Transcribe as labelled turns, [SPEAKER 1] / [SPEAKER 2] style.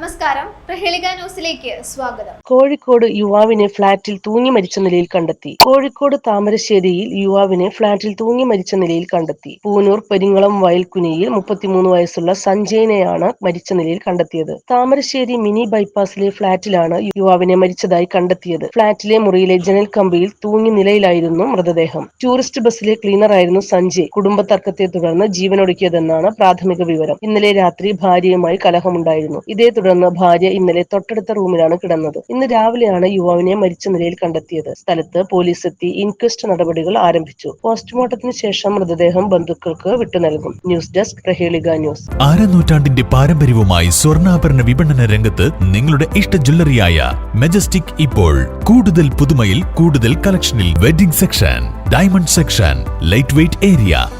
[SPEAKER 1] നമസ്കാരം. പ്രഹേളിക ന്യൂസിലേക്ക് സ്വാഗതം.
[SPEAKER 2] കോഴിക്കോട് യുവാവിനെ ഫ്ളാറ്റിൽ തൂങ്ങി മരിച്ച നിലയിൽ കണ്ടെത്തി. കോഴിക്കോട് താമരശ്ശേരിയിൽ യുവാവിനെ ഫ്ളാറ്റിൽ തൂങ്ങി മരിച്ച നിലയിൽ കണ്ടെത്തി. പൂനൂർ പെരിങ്ങളം വയൽക്കുനിയിൽ മുപ്പത്തിമൂന്ന് വയസ്സുള്ള സഞ്ജയനെയാണ് മരിച്ച നിലയിൽ കണ്ടെത്തിയത്. താമരശ്ശേരി മിനി ബൈപ്പാസിലെ ഫ്ളാറ്റിലാണ് യുവാവിനെ മരിച്ചതായി കണ്ടെത്തിയത്. ഫ്ളാറ്റിലെ മുറിയിലെ ജനൽ കമ്പിയിൽ തൂങ്ങി നിലയിലായിരുന്നു മൃതദേഹം. ടൂറിസ്റ്റ് ബസ്സിലെ ക്ലീനറായിരുന്നു സഞ്ജയ്. കുടുംബ തർക്കത്തെ തുടർന്ന് ജീവനൊടുക്കിയതെന്നാണ് പ്രാഥമിക വിവരം. ഇന്നലെ രാത്രി ഭാര്യയുമായി കലഹമുണ്ടായിരുന്നു. ഇതേ തുടർന്ന് ഭാര്യ ഇന്നലെ തൊട്ടടുത്ത റൂമിലാണ് കിടന്നത്. ഇന്ന് രാവിലെയാണ് യുവാവിനെ മരിച്ച നിലയിൽ കണ്ടെത്തിയത്. സ്ഥലത്ത് പോലീസ് എത്തി ഇൻക്വസ്റ്റ് നടപടികൾ ആരംഭിച്ചു. പോസ്റ്റ്മോർട്ടത്തിന് ശേഷം മൃതദേഹം ബന്ധുക്കൾക്ക് വിട്ടു നൽകും. News desk Prahelika news.
[SPEAKER 3] ആരനൂറ്റാണ്ടിന്റെ പാരമ്പര്യവുമായി സ്വർണാഭരണ വിപണന രംഗത്ത് നിങ്ങളുടെ ഇഷ്ട ജ്വല്ലറിയായ മെജസ്റ്റിക് ഇപ്പോൾ കൂടുതൽ പുതുമയിൽ കൂടുതൽ കളക്ഷനിൽ wedding section diamond section light weight area